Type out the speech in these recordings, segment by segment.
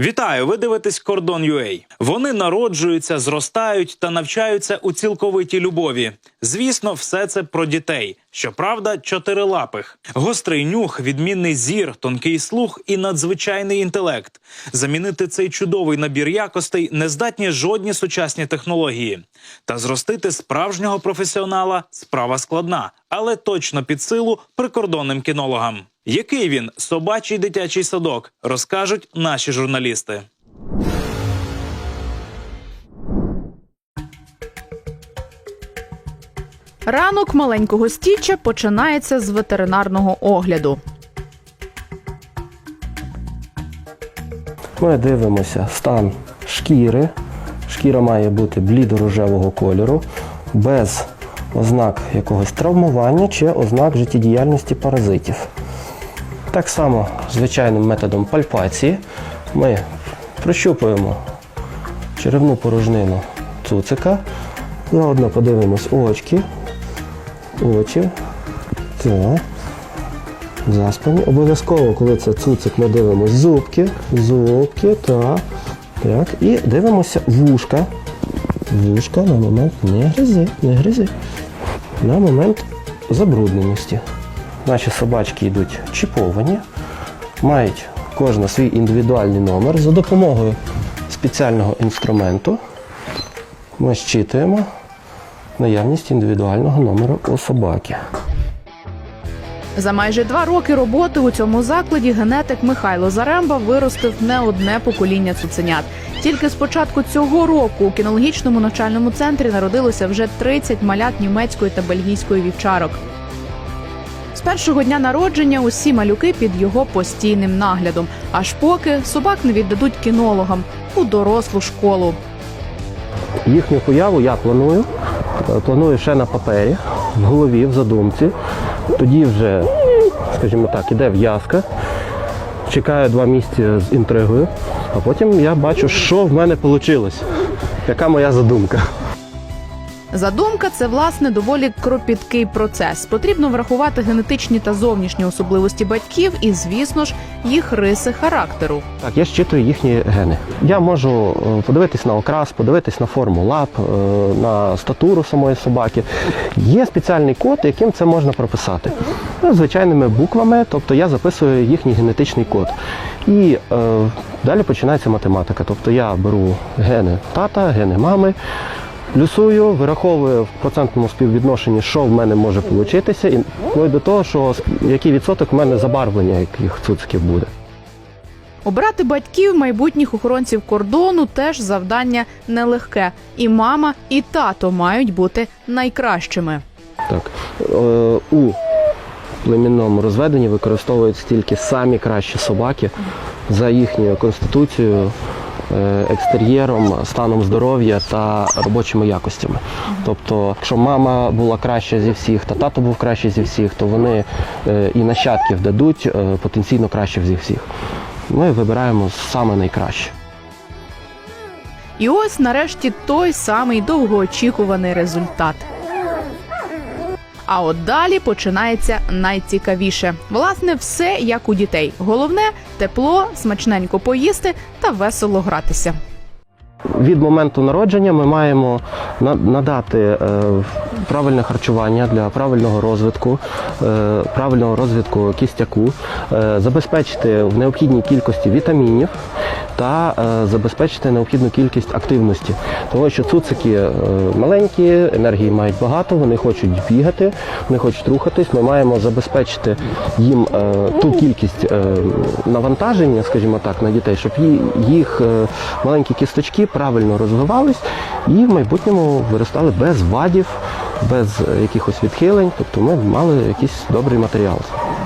Вітаю! Ви дивитесь Кордон UA. Вони народжуються, зростають та навчаються у цілковитій любові. Звісно, все це про дітей. Щоправда, чотирилапих. Гострий нюх, відмінний зір, тонкий слух і надзвичайний інтелект. Замінити цей чудовий набір якостей не здатні жодні сучасні технології. Та зростити справжнього професіонала справа складна, але точно під силу прикордонним кінологам. Який він собачий дитячий садок, розкажуть наші журналісти. Ранок маленького стіча починається з ветеринарного огляду. Ми дивимося стан шкіри. Шкіра має бути блідо-рожевого кольору, без ознак якогось травмування чи ознак життєдіяльності паразитів. Так само звичайним методом пальпації ми прощупуємо черевну порожнину цуцика. Заодно подивимось очки, очі. Так. Заспані. Обов'язково, коли це цуцик, ми дивимося зубки, зубки, так. Так. І дивимося вушка. Вушка на момент не гризи, не гризи. На момент забрудненості. Наші собачки йдуть чіповані, мають кожна свій індивідуальний номер. За допомогою спеціального інструменту ми щитуємо наявність індивідуального номеру у собаки. За майже два роки роботи у цьому закладі генетик Михайло Заремба виростив не одне покоління цуценят. Тільки з початку цього року у кінологічному навчальному центрі народилося вже 30 малят німецької та бельгійської вівчарок. Першого дня народження усі малюки під його постійним наглядом, аж поки собак не віддадуть кінологам у дорослу школу. Їхню появу я планую. Е, Планую ще на папері, в голові, в задумці. Тоді вже, скажімо так, іде в'язка. Чекаю два місяці з інтригою, а потім я бачу, що в мене вийшло. Яка моя задумка. Задумка це власне доволі кропіткий процес. Потрібно врахувати генетичні та зовнішні особливості батьків і, звісно ж, їх риси характеру. Так, я щитую їхні гени. Я можу е, подивитись на окрас, подивитись на форму лап, е, на статуру самої собаки. Є спеціальний код, яким це можна прописати. Ну, Звичайними буквами, тобто я записую їхній генетичний код. І е, далі починається математика. Тобто я беру гени тата, гени мами. Плюсую, вираховую в процентному співвідношенні, що в мене може получитися, і вплоть до того, що який відсоток в мене забарвлення яких цуциків буде. Обрати батьків майбутніх охоронців кордону теж завдання нелегке. І мама, і тато мають бути найкращими. Так. Е, у племінному розведенні використовуються тільки самі кращі собаки за їхньою конституцією, екстер'єром, станом здоров'я та робочими якостями. Тобто, якщо мама була краща зі всіх, та тато був кращий зі всіх, то вони е, і нащадків дадуть е, потенційно кращих зі всіх. Ми вибираємо саме найкраще. І ось нарешті той самий довгоочікуваний результат. А от далі починається найцікавіше. Власне, все як у дітей. Головне тепло, смачненько поїсти та весело гратися. Від моменту народження ми маємо надати е, правильне харчування для правильного розвитку, е, правильного розвитку кістяку, е, забезпечити в необхідній кількості вітамінів та забезпечити необхідну кількість активності. Тому що цуцики маленькі, енергії мають багато, вони хочуть бігати, вони хочуть рухатись. Ми маємо забезпечити їм ту кількість навантаження, скажімо так, на дітей, щоб їх маленькі кісточки правильно розвивались і в майбутньому виростали без вадів, без якихось відхилень. Тобто ми мали якийсь добрий матеріал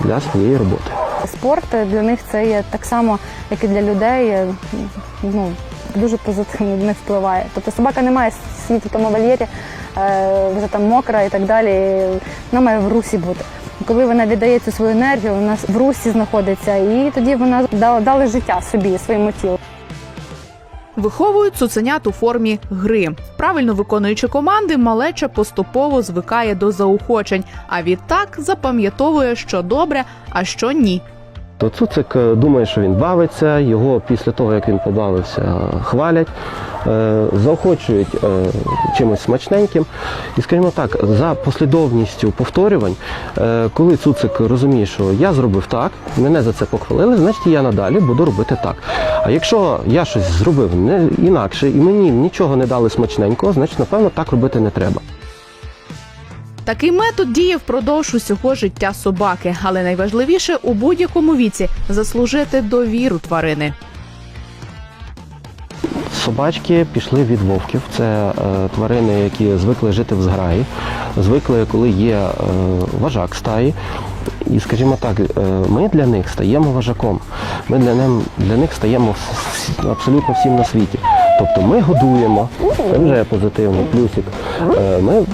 для своєї роботи. Спорт для них це є так само, як і для людей. е, Ну дуже позитивно них впливає. Тобто собака не має сидіти в тому вольєрі, е, вже там мокра і так далі. Вона має в русі бути. Коли вона віддає цю свою енергію, вона в русі знаходиться, і тоді вона дала, дала життя собі, своєму тілу. Виховують цуценят у формі гри. Правильно виконуючи команди, малеча поступово звикає до заохочень, а відтак запам'ятовує, що добре, а що ні. То цуцик е, думає, що він бавиться, його після того, як він побавився, хвалять, е, заохочують е, чимось смачненьким. І, скажімо так, за послідовністю повторювань, коли цуцик розуміє, що я зробив так, мене за це похвалили, значить я надалі буду робити так. А якщо я щось зробив не інакше і мені нічого не дали смачненького, значить, напевно, так робити не треба. Такий метод діє впродовж усього життя собаки, але найважливіше у будь-якому віці заслужити довіру тварини. Собачки пішли від вовків. Це е, тварини, які звикли жити в зграї, звикли, коли є е, вожак стаї. І, скажімо так, е, ми для них стаємо вожаком. Ми для, них стаємо абсолютно всім на світі. Тобто ми годуємо, це вже позитивний плюсик. Е, Ми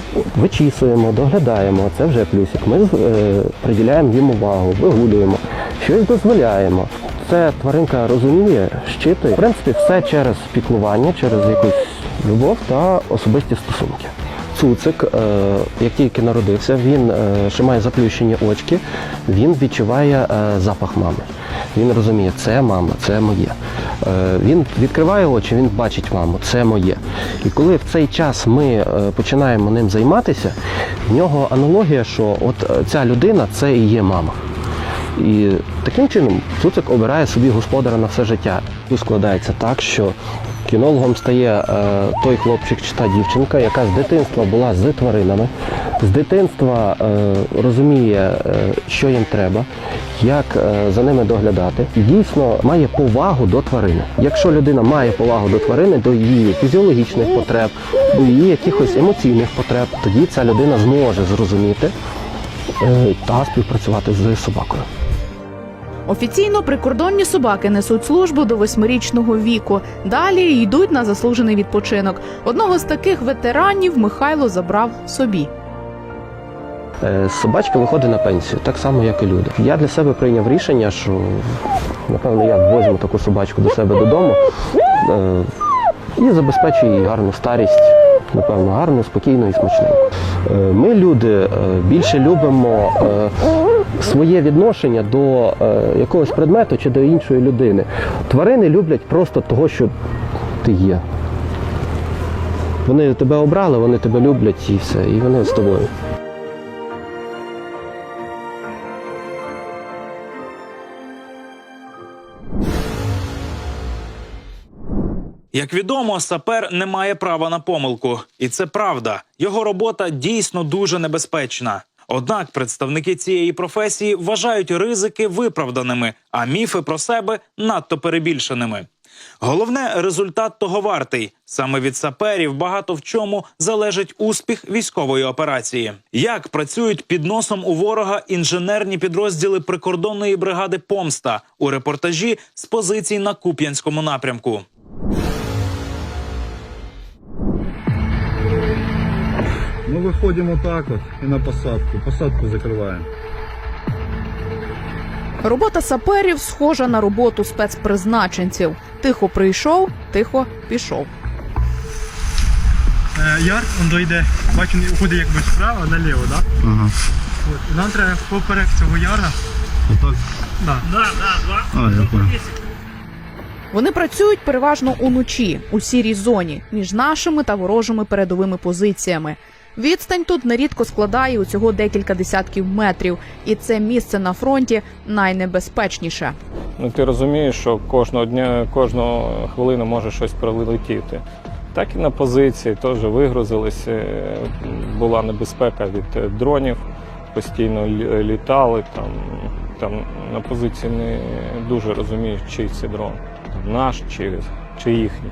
вичісуємо, доглядаємо, це вже плюсик. Ми е, приділяємо їм увагу, вигулюємо, щось дозволяємо. Це тваринка розуміє, щитує. В принципі, все через піклування, через якусь любов та особисті стосунки. Цуцик, е, як тільки народився, він ще має заплющені очки, він відчуває е, запах мами. Він розуміє, це мама, це моє. Е, Він відкриває очі, він бачить маму, це моє. І коли в цей час ми починаємо ним займатися, в нього аналогія, що от ця людина це і є мама. І таким чином Цуцик обирає собі господара на все життя. Тут складається так, що кінологом стає е, той хлопчик чи та дівчинка, яка з дитинства була з тваринами, з дитинства е, розуміє, е, що їм треба, як за ними доглядати, і дійсно має повагу до тварини. Якщо людина має повагу до тварини, до її фізіологічних потреб, до її якихось емоційних потреб, тоді ця людина зможе зрозуміти та співпрацювати з собакою. Офіційно прикордонні собаки несуть службу до восьмирічного віку. Далі йдуть на заслужений відпочинок. Одного з таких ветеранів Михайло забрав собі. Е, Собачка виходить на пенсію, так само, як і люди. Я для себе прийняв рішення, що напевно я возьму таку собачку до себе додому е, і забезпечу їй гарну старість, напевно, гарну, спокійну і смачненьку. Е, Ми, люди, більше любимо своє відношення до е, якогось предмету чи до іншої людини. Тварини люблять просто того, що ти є. Вони тебе обрали, вони тебе люблять і все, і вони з тобою. Як відомо, сапер не має права на помилку, і це правда. Його робота дійсно дуже небезпечна. Однак представники цієї професії вважають ризики виправданими, а міфи про себе надто перебільшеними. Головне, результат того вартий. Саме від саперів багато в чому залежить успіх військової операції. Як працюють під носом у ворога інженерні підрозділи прикордонної бригади Помста у репортажі з позицій на Куп'янському напрямку. Мы выходим вот так вот и на посадку. Посадку закрываем. Робота саперів схожа на роботу спецпризначенців. Тихо прийшов, тихо пішов. Е, Яр, он дойде, бачу, він уходить якби справа наліво, да? Ага. От. І нам треба поперек цього яра. Вот так? Да. А, я понял. Вони працюють переважно уночі у сірій зоні між нашими та ворожими передовими позиціями. Відстань тут нерідко складає усього декілька десятків метрів, і це місце на фронті найнебезпечніше. Ну, ти розумієш, що кожного дня, кожного хвилини може щось прилетіти. Так і на позиції теж вигрузилися. е, Була небезпека від е, дронів, постійно лі- літали. Там, там на позиції не дуже розумієш, чий це дрон. Наш чи, чи їхній.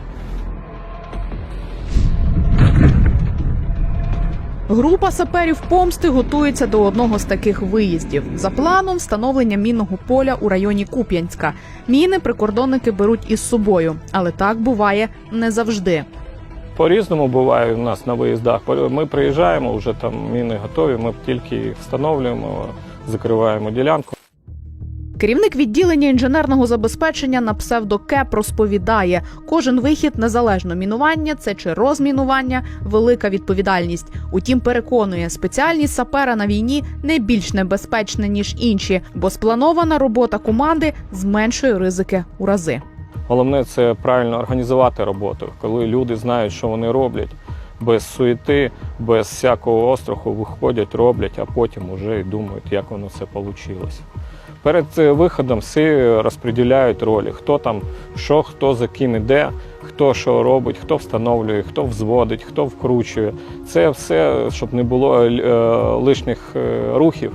Група саперів помсти готується до одного з таких виїздів. За планом встановлення мінного поля у районі Куп'янська. Міни прикордонники беруть із собою, але так буває не завжди. По-різному буває у нас на виїздах. Ми приїжджаємо, вже там міни готові, ми тільки їх встановлюємо, закриваємо ділянку. Керівник відділення інженерного забезпечення на псевдокеп розповідає, кожен вихід незалежно мінування це чи розмінування, велика відповідальність. Утім, переконує, спеціальність сапера на війні не більш небезпечна ніж інші, бо спланована робота команди зменшує ризики у рази. Головне це правильно організувати роботу, коли люди знають, що вони роблять, без суєти, без всякого остраху виходять, роблять, а потім вже й думають, як воно все вийшло. Перед е, виходом всі розподіляють ролі, хто там, що, хто за ким іде, хто що робить, хто встановлює, хто взводить, хто вкручує. Це все, щоб не було е, лишніх е, рухів.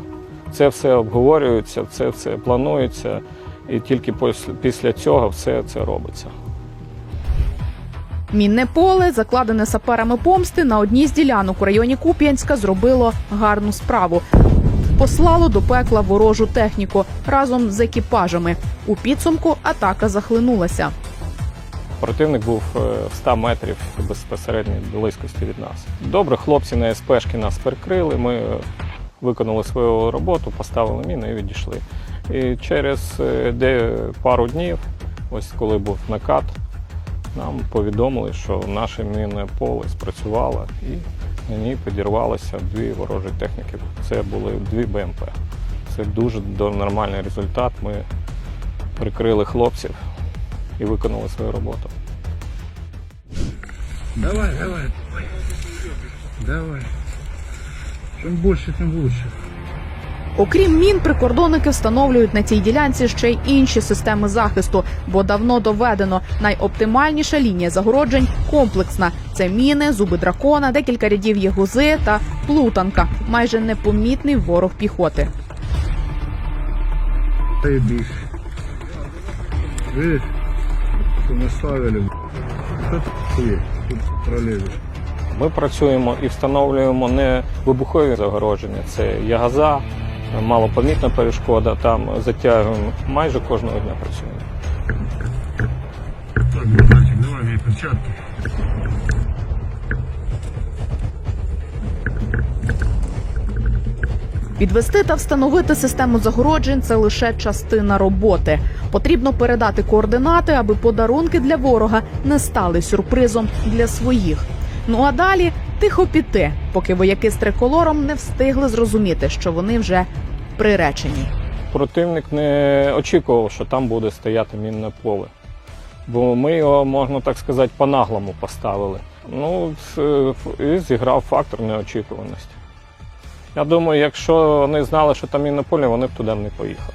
Це все обговорюється, це все планується, і тільки після цього все це робиться. Мінне поле, закладене саперами помсти на одній з ділянок у районі Куп'янська, зробило гарну справу. Послало до пекла ворожу техніку разом з екіпажами. У підсумку атака захлинулася. Противник був е, в 100 метрів безпосередньої близькості від нас. Добре, хлопці на СПшки нас перекрили. Ми е, виконали свою роботу, поставили міни і відійшли. І через е, де пару днів, ось коли був накат, нам повідомили, що наше мінне поле спрацювало і на підірвалося дві ворожі техніки. Це були дві БМП. Це дуже нормальний результат. Ми прикрили хлопців і виконали свою роботу. Давай, давай. Давай. Чим більше, тим лучше. Окрім мін, прикордонники встановлюють на цій ділянці ще й інші системи захисту, бо давно доведено найоптимальніша лінія загороджень комплексна. Це міни, зуби дракона, декілька рядів єгузи та плутанка, майже непомітний ворог піхоти. Заебись. Видишь, что мы ставили. Тут пролезешь. Ми працюємо і встановлюємо не вибухові загородження, це ягаза, малопомітна перешкода. Там затягуємо майже кожного дня працюємо. Так, Богданчик, давай мне перчатки. Відвести та встановити систему загороджень це лише частина роботи. Потрібно передати координати, аби подарунки для ворога не стали сюрпризом для своїх. Ну а далі тихо піти, поки вояки з триколором не встигли зрозуміти, що вони вже приречені. Противник не очікував, що там буде стояти мінне поле. Бо ми його, можна так сказати, по-наглому поставили. Ну, і зіграв фактор неочікуваності. Я думаю, якщо вони знали, що там мінне поле, вони б туди не поїхали.